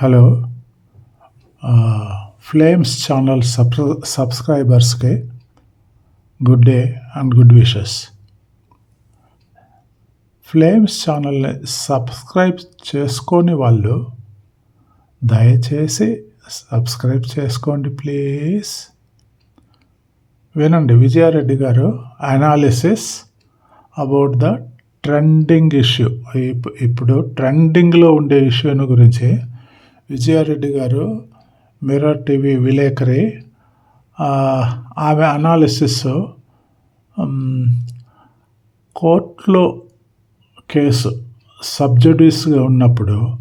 Hello. Flames channel sub సబ్స్క్రైబర్స్కి good day and good wishes. Flames ఛానల్ని subscribe చేసుకొని వాళ్ళు దయచేసి సబ్స్క్రైబ్ చేసుకోండి ప్లీజ్. వినండి విజయారెడ్డి గారు analysis about the trending issue. ఇప్పుడు ట్రెండింగ్లో ఉండే ఇష్యూని గురించి విజయారెడ్డి గారు మిర్రర్ టీవీ విలేకరి ఆమె అనాలిసిస్ కోర్టులో కేసు సబ్జడ్యూస్గా ఉన్నప్పుడు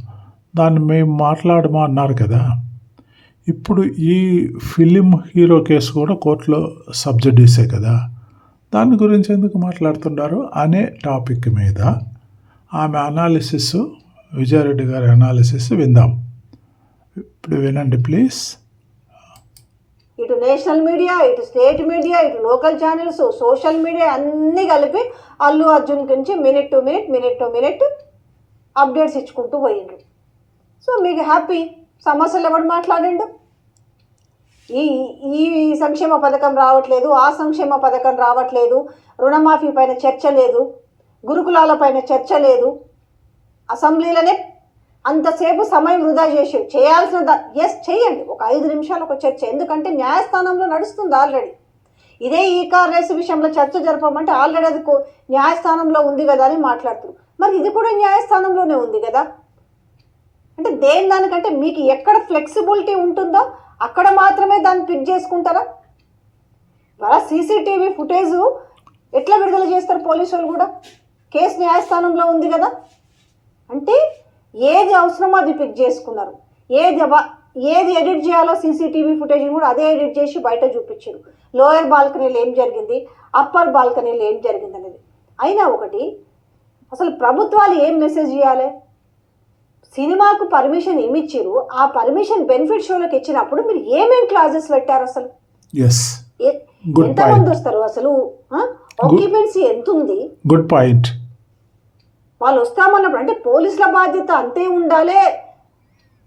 దాన్ని మేము మాట్లాడమా అన్నారు కదా. ఇప్పుడు ఈ ఫిలిం హీరో కేసు కూడా కోర్టులో సబ్జడ్యూసే కదా. దాని గురించి ఎందుకు మాట్లాడుతున్నారు అనే టాపిక్ మీద ఆమె అనాలిసిస్ విజయారెడ్డి గారి అనాలిసిస్ విందాం. ఇప్పుడు వినండి ప్లీజ్ ఇటు నేషనల్ మీడియా ఇటు స్టేట్ మీడియా ఇటు లోకల్ ఛానల్స్ సోషల్ మీడియా అన్నీ కలిపి అల్లు అర్జున్ గురించి minute to minute minute to minute updates ఇచ్చుకుంటూ పోయిండ్రు. సో మీకు హ్యాపీ సమస్యలు ఎవడు మాట్లాడండు? ఈ ఈ సంక్షేమ పథకం రావట్లేదు ఆ సంక్షేమ పథకం రావట్లేదు రుణమాఫీ పైన చర్చ లేదు గురుకులాల పైన చర్చ లేదు అసెంబ్లీలోనే అంతసేపు సమయం వృధా చేసి చేయాల్సిన ఎస్ చేయండి. ఒక ఐదు నిమిషాలు ఒక చర్చ. ఎందుకంటే న్యాయస్థానంలో నడుస్తుంది ఆల్రెడీ. ఇదే ఈ కార్ రేసు విషయంలో చర్చ జరపమంటే ఆల్రెడీ అది న్యాయస్థానంలో ఉంది కదా అని మాట్లాడుతున్నారు. మరి ఇది కూడా న్యాయస్థానంలోనే ఉంది కదా? అంటే దేని దానికంటే మీకు ఎక్కడ ఫ్లెక్సిబిలిటీ ఉంటుందో అక్కడ మాత్రమే దాన్ని పిక్ చేసుకుంటారా? ఇవాళ సీసీటీవీ ఫుటేజ్ ఎట్లా విడుదల చేస్తారు పోలీసు వాళ్ళు కూడా? కేసు న్యాయస్థానంలో ఉంది కదా? అంటే ఏది అవసరమో అది పిక్ చేసుకున్నారు. ఏది ఏది ఎడిట్ చేయాలో సీసీటీవీ ఫుటేజ్ని కూడా అదే ఎడిట్ చేసి బయట చూపించారు. లోయర్ బాల్కనీలో ఏం జరిగింది? అప్పర్ బాల్కనీలో ఏం జరిగింది అనేది. అయినా ఒకటి అసలు ప్రభుత్వాలు ఏం మెసేజ్ ఇవ్వాలి సినిమాకు పర్మిషన్ ఏమిచ్చారు ఆ పర్మిషన్ బెనిఫిట్ షోలకు ఇచ్చినప్పుడు మీరు ఏమేం క్లాజెస్ పెట్టారు అసలు? ఎంతమంది. వస్తారు అసలు? ఆక్యుపెన్సీ ఎంత ఉంది గుడ్ పాయింట్ వాళ్ళు వస్తామన్నప్పుడు అంటే పోలీసుల బాధ్యత అంతే ఉండాలి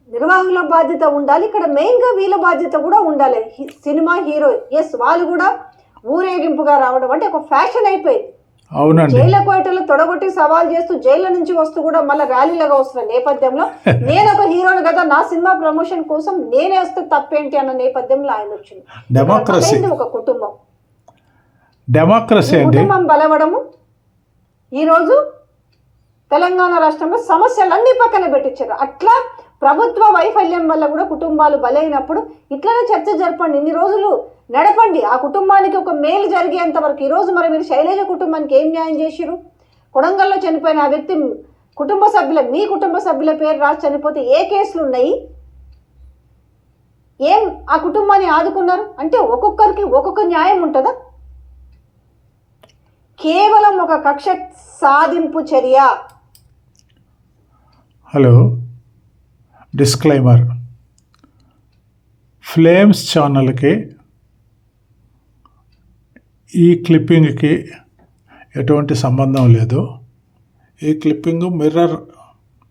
నిర్వాహకుల బాధ్యత ఉండాలి ఇక్కడ మెయిన్గా వీళ్ళ బాధ్యత కూడా ఉండాలి. సినిమా హీరో ఎస్ వాళ్ళు కూడా ఊరేగింపుగా రావడం అంటే ఒక ఫ్యాషన్ అయిపోయింది. అవునండి. జైళ్ళ కోయటలు తొడగొట్టి సవాల్ చేస్తూ జైళ్ళ నుంచి వస్తూ కూడా మళ్ళీ ర్యాలీలుగా వస్తున్న నేపథ్యంలో నేను ఒక హీరోని కదా నా సినిమా ప్రమోషన్ కోసం నేనే వస్తే తప్పేంటి అన్న నేపథ్యంలో ఆయన వచ్చింది. ఇక్కడ ఒక కుటుంబం. డెమోక్రసీ కుటుంబం బలవడము. ఈరోజు తెలంగాణ రాష్ట్రంలో సమస్యలన్నీ పక్కన పెట్టించారు. అట్లా ప్రభుత్వ వైఫల్యం వల్ల కూడా కుటుంబాలు బలైనప్పుడు ఇట్లనే చర్చ జరపండి ఇన్ని రోజులు నడపండి. ఆ కుటుంబానికి ఒక మేలు జరిగేంత వరకు ఈరోజు మరి మీరు శైలజ కుటుంబానికి ఏం న్యాయం చేసిరు కొడంగల్లో చనిపోయిన ఆ వ్యక్తి కుటుంబ సభ్యుల మీ కుటుంబ సభ్యుల పేరు రాసి చనిపోతే ఏ కేసులు ఉన్నాయి? ఏం ఆ కుటుంబాన్ని ఆదుకున్నారు? అంటే ఒక్కొక్కరికి ఒక్కొక్క న్యాయం ఉంటుందా? కేవలం ఒక కక్ష సాధింపు చర్య. హలో. డిస్క్లైమర్. ఫ్లేమ్స్ ఛానల్కి ఈ క్లిప్పింగ్కి ఎటువంటి సంబంధం లేదు. ఈ క్లిప్పింగ్ మిర్రర్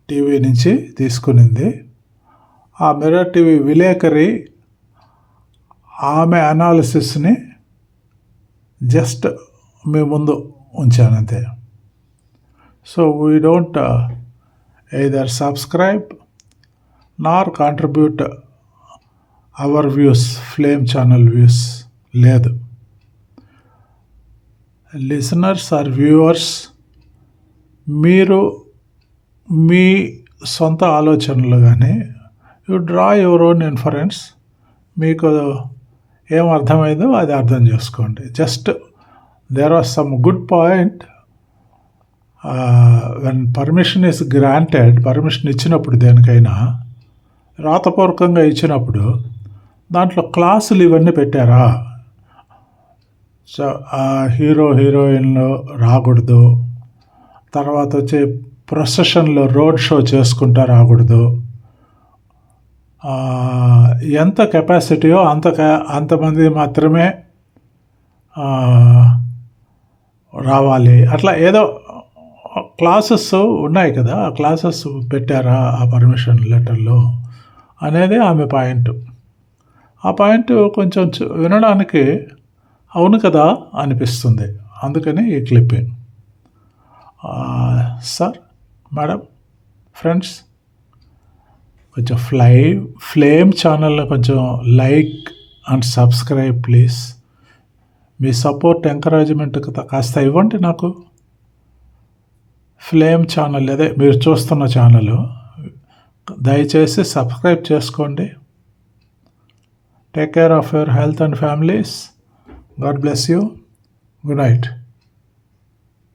టీవీ నుంచి తీసుకునింది. ఆ మిర్రర్ టీవీ విలేకరి ఆమె అనాలిసిస్ని జస్ట్ మీ ముందు ఉంచానంతే. So we don't either subscribe nor contribute our views flame channel views లేదు. లిసనర్స్ ఆర్ వ్యూవర్స్ మీరు మీ సొంత ఆలోచనలు కానీ you draw your own inference మీకు ఏం అర్థమైందో అది అర్థం చేసుకోండి. Just there are some good point when permission is granted permission ఇచ్చినప్పుడు దేనికైనా రాతపూర్వకంగా ఇచ్చినప్పుడు దాంట్లో క్లాసులు ఇవన్నీ పెట్టారా? సో హీరో హీరోయిన్లు రాకూడదు. తర్వాత వచ్చి ప్రొసెషన్లో రోడ్ షో చేసుకుంటా రాకూడదు. ఎంత కెపాసిటీయో అంత క- అంతమంది మాత్రమే రావాలి. అట్లా ఏదో క్లాసెస్ ఉన్నాయి కదా ఆ క్లాసెస్ పెట్టారా ఆ పర్మిషన్ లెటర్లో అనేది ఆమె పాయింట్. ఆ పాయింట్ కొంచెం వినడానికి అవును కదా అనిపిస్తుంది. అందుకని ఈ క్లిప్పింగ్ సార్ మేడం ఫ్రెండ్స్ కొంచెం ఫ్లై ఫ్లేమ్ ఛానల్ని కొంచెం లైక్ అండ్ సబ్స్క్రైబ్ ప్లీజ్. మీ సపోర్ట్ ఎంకరేజ్మెంట్ కాస్త ఇవ్వండి నాకు. ఫ్లేమ్ ఛానల్ అదే మీరు చూస్తున్న ఛానల్ దయచేసి సబ్స్క్రైబ్ చేసుకోండి. Take care of your health and families God bless you good night